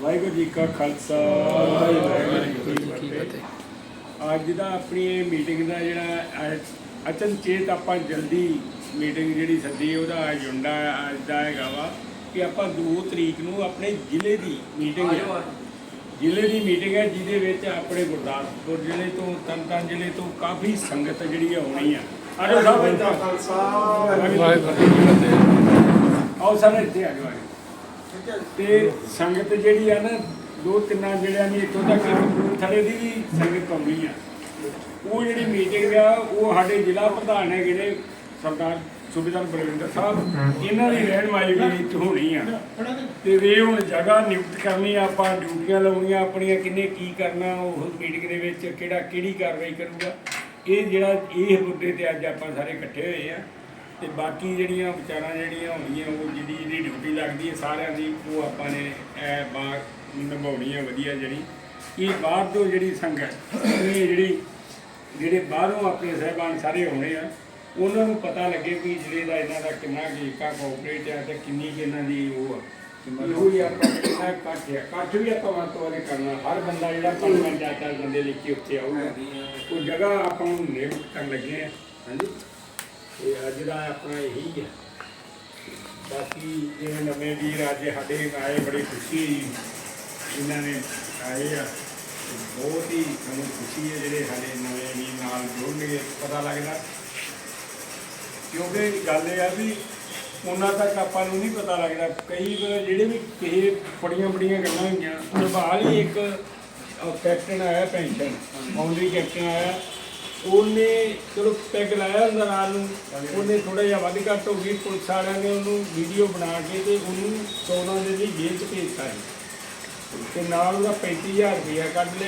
ਵਾਹਿਗੁਰੂ ਜੀ ਕਾ ਖਾਲਸਾ। ਵਾਹਿਗੁਰੂ ਜੀ ਕੀ ਫਤਿਹ ਅੱਜ ਦਾ ਆਪਣੀ ਇਹ ਮੀਟਿੰਗ ਦਾ ਜਿਹੜਾ ਅਚਨਚੇਤ ਆਪਾਂ ਜਲਦੀ ਮੀਟਿੰਗ ਜਿਹੜੀ ਸੱਦੀ ਉਹਦਾ ਏਜੰਡਾ ਅੱਜ ਦਾ ਹੈਗਾ ਵਾ ਕਿ ਆਪਾਂ 2 ਤਰੀਕ ਨੂੰ ਆਪਣੇ ਜ਼ਿਲ੍ਹੇ ਦੀ ਮੀਟਿੰਗ ਹੈ ਜ਼ਿਲ੍ਹੇ ਦੀ ਮੀਟਿੰਗ ਹੈ ਜਿਹਦੇ ਵਿੱਚ ਆਪਣੇ ਗੁਰਦਾਸਪੁਰ ਜ਼ਿਲ੍ਹੇ ਤੋਂ ਤਰਨਤਾਰਨ ਜ਼ਿਲ੍ਹੇ ਤੋਂ ਕਾਫੀ ਸੰਗਤ ਜਿਹੜੀ ਆਉਣੀ ਆ। ਆਜੋ ਸਾਹਿਬ ਇੱਧਰ ਵਾਹਿਗੁਰੂ ਜੀ ਕੀ ਫਤਿਹ। ਆਓ ਸਾਰੇ ਇੱਥੇ ਆ ਜਾਓ। ਤੇ ਸੰਗਤ ਜਿਹੜੀ ਆ ਨਾ, ਦੋ ਤਿੰਨਾਂ ਜਿਹੜਿਆਂ ਦੀ ਇੱਥੋਂ ਤੱਕ ਥੜੇ ਦੀ ਵੀ ਸੰਗਤ ਆਉਣੀ ਆ। ਉਹ ਜਿਹੜੀ ਮੀਟਿੰਗ ਆ, ਉਹ ਸਾਡੇ ਜ਼ਿਲ੍ਹਾ ਪ੍ਰਧਾਨ ਹੈਗੇ ਨੇ, ਸਰਦਾਰ ਸੂਬੇਦਾਰ ਬਲਵਿੰਦਰ ਸਾਹਿਬ। ਇਹਨਾਂ ਦੀ ਰਹਿਨਮਾਈ ਵੀ ਹੋਣੀ ਆ। ਤੇ ਇਹ ਹੁਣ ਜਗ੍ਹਾ ਨਿਯੁਕਤ ਕਰਨੀ ਆ, ਆਪਾਂ ਡਿਊਟੀਆਂ ਲਾਉਣੀਆਂ, ਆਪਣੀਆਂ ਕਿੰਨੇ ਕੀ ਕਰਨਾ, ਉਹ ਮੀਟਿੰਗ ਦੇ ਵਿੱਚ ਕਿਹੜਾ ਕਿਹੜੀ ਕਾਰਵਾਈ ਕਰੂਗਾ। ਇਹ ਜਿਹੜਾ, ਇਹ ਮੁੱਦੇ ਤੇ ਅੱਜ ਆਪਾਂ ਸਾਰੇ ਇਕੱਠੇ ਹੋਏ ਆ। ਤੇ ਬਾਕੀ ਜਿਹੜੀਆਂ ਵਿਚਾਰਾਂ ਜਿਹੜੀਆਂ ਹੋਣਗੀਆਂ ਉਹ ਜਿਹੜੀ ਜਿਹੜੀ ਲੱਗਦੀ ਹੈ ਸਾਰਿਆਂ ਦੀ ਉਹ ਆਪਾਂ ਨੇ ਇਹ ਬਾ ਨਿਭਾਉਣੀ ਹੈ ਵਧੀਆ ਜਿਹੜੀ। ਇਹ ਬਾਹਰ ਤੋਂ ਜਿਹੜੀ ਸੰਗਤ ਇਹ ਜਿਹੜੀ ਜਿਹੜੇ ਬਾਹਰੋਂ ਆਪਣੇ ਸਹਿਬਾਨ ਸਾਰੇ ਆਉਣੇ ਆ ਉਹਨਾਂ ਨੂੰ ਪਤਾ ਲੱਗੇ ਕਿ ਜਿਹੜੇ ਦਾ ਇਹਨਾਂ ਦਾ ਕਿੰਨਾ ਕੀਕਾ ਕੋਆਪਰੇਟ ਹੈ ਤੇ ਕਿੰਨੀ ਕੁ ਇਹਨਾਂ ਦੀ ਉਹ ਆ। ਇਹੋ ਹੀ ਆਪਾਂ ਕਿੰਨਾ ਕੱਟ ਹੈ ਕੱਟ ਵੀ ਆਪਾਂ ਵੱਧ ਤੋਂ ਕਰਨਾ। ਹਰ ਬੰਦਾ ਜਿਹੜਾ ਚਾਰ ਚਾਰ ਬੰਦੇ ਲੈ ਕੇ ਉੱਥੇ ਆਊਗਾ। ਉਹ ਜਗ੍ਹਾ ਆਪਾਂ ਨੂੰ ਨਿਯੁਕਤ ਕਰਨ ਲੱਗੇ ਆ। ਹਾਂਜੀ। ਤੇ ਅੱਜ ਦਾ ਆਪਣਾ ਇਹੀ ਹੈ ਬਾਕੀ ਜਿਹੜੇ ਨਵੇਂ ਵੀਰ ਅੱਜ ਸਾਡੇ ਆਏ ਬੜੀ ਖੁਸ਼ੀ ਹੈ ਜੀ ਇਹਨਾਂ ਨੇ ਆਏ ਆ। ਤੇ ਬਹੁਤ ਹੀ ਸਾਨੂੰ ਖੁਸ਼ੀ ਹੈ ਜਿਹੜੇ ਸਾਡੇ ਨਵੇਂ ਵੀਰ ਨਾਲ ਜੁੜਨਗੇ ਪਤਾ ਲੱਗਦਾ। ਕਿਉਂਕਿ ਗੱਲ ਇਹ ਆ ਵੀ ਉਹਨਾਂ ਤੱਕ ਆਪਾਂ ਨੂੰ ਨਹੀਂ ਪਤਾ ਲੱਗਦਾ। ਕਈ ਵਾਰ ਜਿਹੜੇ ਵੀ ਕਿਸੇ ਬੜੀਆਂ ਬੜੀਆਂ ਗੱਲਾਂ ਹੋਈਆਂ ਨਿਭਾਲ ਹੀ ਇੱਕ ਕੈਪਟਨ ਆਇਆ ਪੈਨਸ਼ਨ ਬਾਉਂਡਰੀ ਕੈਪਟਨ ਆਇਆ। ਉਹਨੇ ਚਲੋ ਪੈਗ ਲਾਇਆ ਹੁੰਦਾ ਨਾਲ ਨੂੰ, ਉਹਨੇ ਥੋੜਾ ਜਿਹਾ ਵੱਧ ਘੱਟ ਹੋ ਗਈ, ਪੁਲਿਸ ਵਾਲਿਆਂ ਨੇ ਉਹਨੂੰ ਵੀਡੀਓ ਬਣਾ ਕੇ ਤੇ ਉਹਨੂੰ 14 ਦੇ ਲਈ ਜੇਲ੍ਹ 'ਚ ਭੇਜਤਾ ਸੀ। ਤੇ ਨਾਲ ਉਹਦਾ 35000 ਰੁਪਇਆ ਕੱਢ ਲਿਆ।